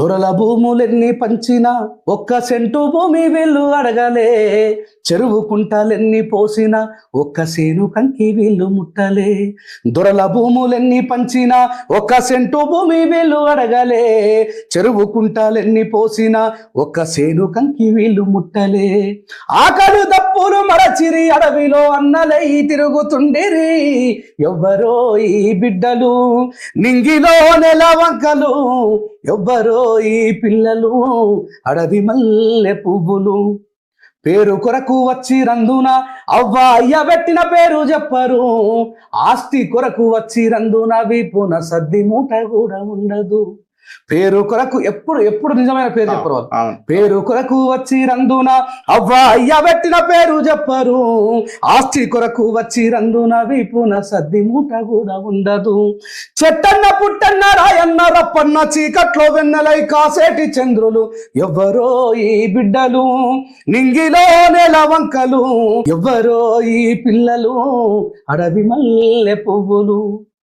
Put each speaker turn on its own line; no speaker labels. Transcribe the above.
దొరల భూములెన్ని పంచినా ఒక్క సెంటు భూమి వీళ్ళు అడగలే. చెరువు కుంటాలెన్ని పోసినా ఒక్క సేను కంకి వీళ్ళు ముట్టలే. దొరల భూములెన్ని పంచినా ఒక్క సెంటు భూమి వీళ్ళు అడగలే. చెరువు కుంటాలెన్ని పోసినా ఒక్క సేను కంకి వీళ్ళు ముట్టలే. ఆకలి దప్పులు మరచిరి అడవిలో అన్నలై తిరుగుతుండిరి. ఎవ్వరో ఈ బిడ్డలు నింగిలో నెల వంకలు ఎవ్వరో ఈ పిల్లలు అడవి మల్లె పువ్వులు. పేరు కొరకు వచ్చి రందున అవ్వ అయ్య పెట్టిన పేరు చెప్పరు. ఆస్తి కొరకు వచ్చి రందున వీపున సద్ది మూట కూడా ఉండదు. పేరు కొరకు ఎప్పుడు ఎప్పుడు నిజమైన పేరు చెప్పరు వాళ్ళు. పేరు కొరకు వచ్చి రందున అవ్వ అయ్య పెట్టిన పేరు చెప్పరు. ఆస్తి కొరకు వచ్చి రందున వీపున సద్ది మూట కూడా ఉండదు. చెట్టన్న పుట్టన్న రాయన్న రప్పన్న చీకట్లో వెన్నెలై కాసేటి చంద్రులు ఎవ్వరో ఈ బిడ్డలు. నింగిలో నెల వంకలు ఎవ్వరో ఈ పిల్లలు. అడవి మల్లె పువ్వులు.